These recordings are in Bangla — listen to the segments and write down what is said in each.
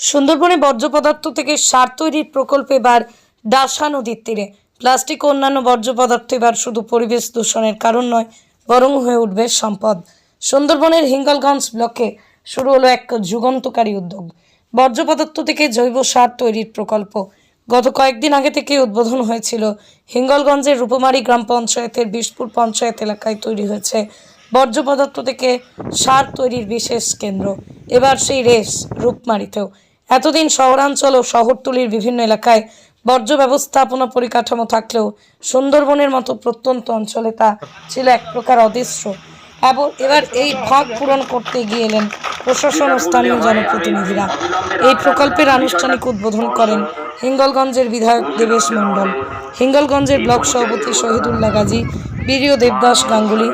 সুন্দরবনে বর্জ্য পদার্থ থেকে সার তৈরির প্রকল্প এবার ডাসা নদীর তীরে। প্লাস্টিক ও অন্যান্য বর্জ্য পদার্থ এবার শুধু পরিবেশ দূষণের কারণ নয়, বরং হয়ে উঠবে সম্পদ। সুন্দরবনের হিঙ্গলগঞ্জ ব্লকে শুরু হলো এক যুগান্তকারী উদ্যোগ। বর্জ্য পদার্থ থেকে জৈব সার তৈরির প্রকল্প। গত কয়েকদিন আগে থেকে উদ্বোধন হয়েছিল। হিঙ্গলগঞ্জের রূপমারি গ্রাম পঞ্চায়েতের বিশপুর পঞ্চায়েত এলাকায় তৈরি হয়েছে বর্জ্য পদার্থ থেকে সার তৈরির বিশেষ কেন্দ্র। এবার সেই রেস রূপমারিতেও। এতদিন শহরাঞ্চল ও শহরতলির বিভিন্ন এলাকায় বর্জ্য ব্যবস্থাপনা পরিকাঠামো থাকলেও সুন্দরবনের মতো প্রত্যন্ত অঞ্চলে তা ছিল এক প্রকার অদৃশ্য। এবং এবার এই ভাগ পূরণ করতে গিয়ে এলেন প্রশাসন ও স্থানীয় জনপ্রতিনিধিরা। এই প্রকল্পের আনুষ্ঠানিক উদ্বোধন করেন হিঙ্গলগঞ্জের বিধায়ক দেবেশ মণ্ডল, হিঙ্গলগঞ্জের ব্লক সভাপতি শহীদুল্লাহ গাজী বীরিয় দেবদাস গাঙ্গুলি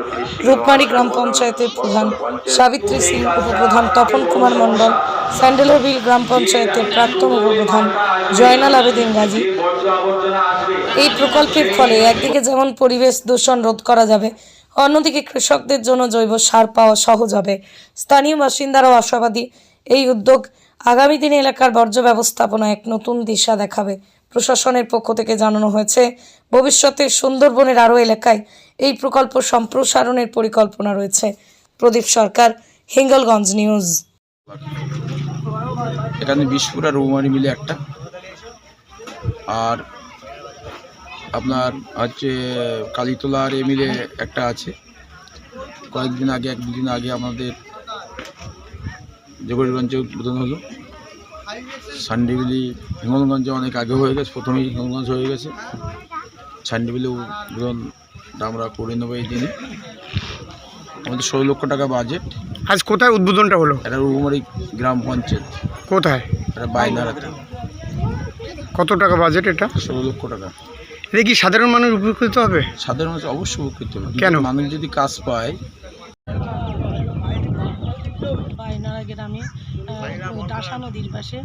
রূপমারি গ্রাম পঞ্চায়েতের প্রধান সাবিত্রী সিং, উপপ্রধান তপন কুমার মণ্ডল স্যান্ডেলবিল গ্রাম পঞ্চায়েতের প্রাক্তন উপপ্রধান জয়নাল আবেদিন গাজী। এই প্রকল্পের ফলে একদিকে যেমন পরিবেশ দূষণ রোধ করা যাবে, অন্যদিকে কৃষকদের জন্য জৈব সার পাওয়া সহজ হবে। স্থানীয় বাসিন্দারাও আশাবাদী, এই উদ্যোগ আগামী দিনে এলাকার বর্জ্য ব্যবস্থাপনা এক নতুন দিশা দেখাবে। প্রশাসনের পক্ষ থেকে জানানো হয়েছে, ভবিষ্যতে সুন্দরবনের আরও এলাকায় এই প্রকল্প সম্প্রসারণের পরিকল্পনা রয়েছে। প্রদীপ সরকার, হিঙ্গলগঞ্জ নিউজ। এখানে বিশপুরা রৌমারি মিলে একটা। আর আপনার হচ্ছে কালীতলা আর এ মিলে একটা আছে। কয়েকদিন আগে, এক দুদিন আগে আমাদের জগরগঞ্জে উদ্বোধন হলো। সান্ডিবিলি হিঙ্গলগঞ্জে অনেক আগে হয়ে গেছে প্রথমেই হিঙ্গলগঞ্জ হয়ে গেছে। সান্ডিবিলি উদ্বোধন আমরা করে নেব এই দিনে। আমাদের ষোলো লক্ষ টাকা বাজেট আজ কোথায় উদ্বোধনটা হলো? এটা রৌমারি গ্রাম পঞ্চায়েত। কোথায়? এটা বাইনারাতে। কত টাকা বাজেট এটা? ষোলো লক্ষ টাকা। এটা কি সাধারণ মানুষ উপকৃত হবে? সাধারণ মানুষ অবশ্যই উপকৃত হবে। কেন? মানুষ যদি কাজ পায় গ্রামে ডাসা নদীর পাশে।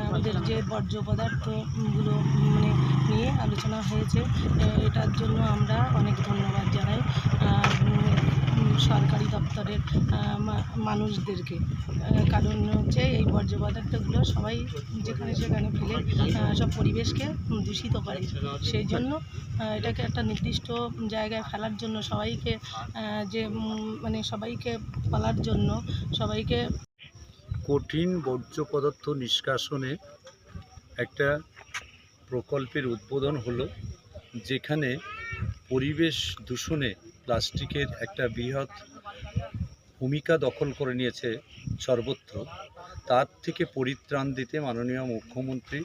আমাদের যে বর্জ্য পদার্থগুলো মানে নিয়ে আলোচনা হয়েছে এটার জন্য আমরা অনেক ধন্যবাদ জানাই সরকারি দপ্তরের মা- মানুষদেরকে কারণ হচ্ছে এই বর্জ্য পদার্থগুলো সবাই যেখানে সেখানে ফেলে সব পরিবেশকে দূষিত করে সেই জন্য এটাকে একটা নির্দিষ্ট জায়গায় ফেলার জন্য সবাইকে যে মানে সবাইকে বলার জন্য সবাইকে কঠিন বর্জ্য পদার্থ নিষ্কাশনে একটা প্রকল্পের উদ্বোধন হলো, যেখানে পরিবেশ দূষণে প্লাস্টিকের একটা বৃহৎ ভূমিকা দখল করে নিয়েছে সর্বত্র। তার থেকে পরিত্রাণ দিতে মাননীয় মুখ্যমন্ত্রী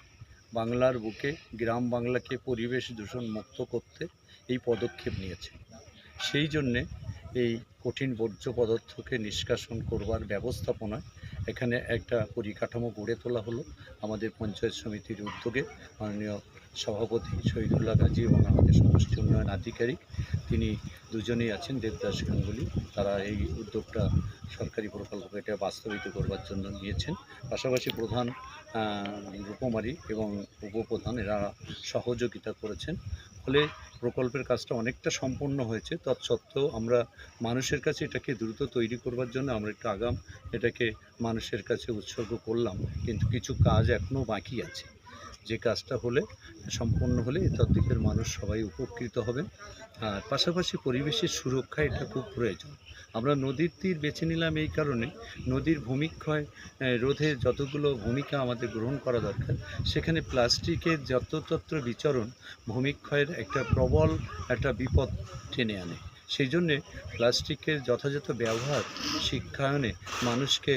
বাংলার বুকে, গ্রাম বাংলাকে পরিবেশ দূষণ মুক্ত করতে এই পদক্ষেপ নিয়েছে। সেই জন্যে এই কঠিন বর্জ্য পদার্থকে নিষ্কাশন করবার ব্যবস্থাপনায় এখানে একটা পরিকাঠামো গড়ে তোলা হলো আমাদের পঞ্চায়েত সমিতির উদ্যোগে। মাননীয় সভাপতি শহীদুল্লাহ গাজী এবং আমাদের সমষ্টি উন্নয়ন আধিকারিক তিনি দুজনেই আছেন, দেবদাস গাঙ্গুলি। তারা এই উদ্যোগটা সরকারি প্রকল্পকে এটা বাস্তবিত করবার জন্য নিয়েছেন। পাশাপাশি প্রধান রূপমারি এবং উপপ্রধান এরা সহযোগিতা করেছেন। ফলে প্রকল্পের কাজটা অনেকটা সম্পন্ন হয়েছে। তৎসত্ত্বেও আমরা মানুষের কাছে এটাকে দ্রুত তৈরি করবার জন্য আমরা একটু আগাম এটাকে মানুষের কাছে উৎসর্গ করলাম। কিন্তু কিছু কাজ এখনও বাকি আছে। যে কাজটা হলে সম্পন্ন হলে দিকের মানুষ সবাই উপকৃত হবে। আর পাশাপাশি পরিবেশের সুরক্ষা এটা খুব প্রয়োজন। আমরা নদীর তীর বেছে নিলাম এই কারণে। নদীর ভূমিক্ষয় রোধে যতগুলো ভূমিকা আমাদের গ্রহণ করা দরকার, সেখানে প্লাস্টিকের যত্রতত্র বিচরণ ভূমিক্ষয়ের একটা প্রবল একটা বিপদ টেনে আনে। সেই জন্যে প্লাস্টিকের যথাযথ ব্যবহার শিক্ষায়নে মানুষকে